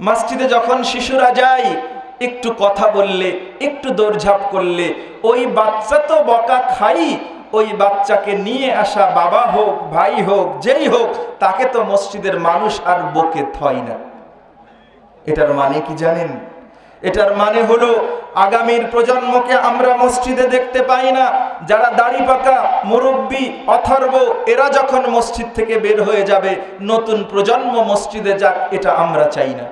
মসজিদে যখন শিশুরা যায়, একটু কথা বললে, একটু দৌড়ঝাঁপ করলে, ওই বাচ্চা তো বকা খাই, ওই বাচ্চাকে নিয়ে আসা বাবা হোক, ভাই হোক, যেই হোক, তাকে তো মসজিদের মানুষ আর বকে থয় না। এটার মানে কি জানেন? এটার মানে হলো, আগামীর প্রজন্মকে আমরা মসজিদে দেখতে পাই না, যারা দাড়ি পাকা, মুরব্বী, অথর্ব, এরা যখন মসজিদ থেকে বের হয়ে যাবে, নতুন প্রজন্ম মসজিদে যাক, এটা আমরা চাই না।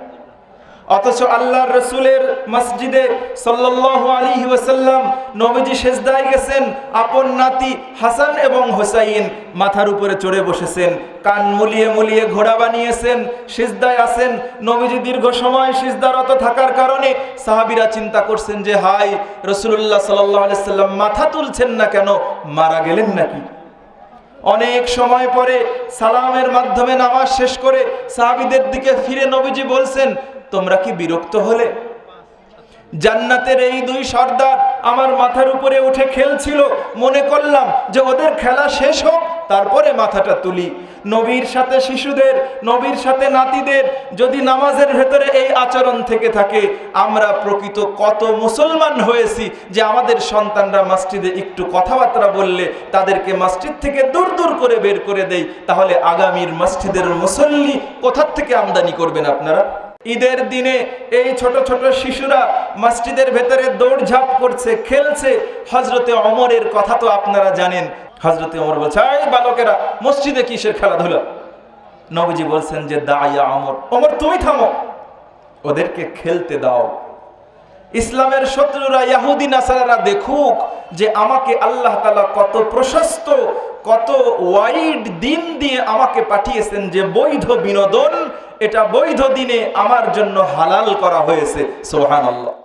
অথচ আল্লাহর রসুলের মসজিদে সাল্লাল্লাহু আলাইহি ওয়াসাল্লাম নবীজি সেজদায় গেছেন, আপন নাতি হাসান এবং হোসাইন মাথার উপরে চড়ে বসেছেন, কান মুলিয়ে মুলিয়ে ঘোড়া বানিয়েছেন, সিজদায় আছেন। নবীজি দীর্ঘ সময় সিজদারত থাকার কারণে সাহাবীরা চিন্তা করছেন যে হাই রসুল্লাহ আলাইহি সাল্লাম মাথা তুলছেন না কেন, মারা গেলেন নাকি? অনেক সময় পরে সালামের মাধ্যমে নামাজ শেষ করে সাহাবিদের দিকে ফিরে নবীজি বলছেন তোমরা কি বিরক্ত হলে? জান্নাতের এই দুই সর্দার আমার মাথার উপরে উঠে খেলছিল। মনে করলাম যে ওদের খেলা শেষ হোক, তারপরে মাথাটা তুলি। নবীর সাথে শিশুদের, নবীর সাথে নাতিদের যদি নামাজের ভেতরে এই আচরণ থেকে থাকে, আমরা প্রকৃত কত মুসলমান হয়েছি যে আমাদের সন্তানরা মসজিদে একটু কথাবার্তা বললে তাদেরকে মসজিদ থেকে দূর দূর করে বের করে দেই। তাহলে আগামীর মসজিদের মুসল্লি কোথার থেকে আমদানি করবেন আপনারা? ঈদের দিনে এই ছোট ছোট শিশুরা মসজিদের ভেতরে দৌড়ঝাঁপ করছে, খেলছে। হজরতে অমরের কথা তো আপনারা জানেন। হজরতে অমর বলছে, এই বালকেরা, মসজিদে কিসের খেলাধুলা? নবীজি বলছেন যে দায়া অমর অমর তুমি থামো। ওদেরকে খেলতে দাও। ইসলামের শত্রুরা ইয়াহুদি, নাসারারা দেখুক যে আমাকে আল্লাহ তালা কত প্রশস্ত, কত ওয়াইড দিন দিয়ে আমাকে পাঠিয়েছেন যে বৈধ বিনোদন এটা বৈধ দিনে আমার জন্য হালাল করা হয়েছে সোহান আল্লাহ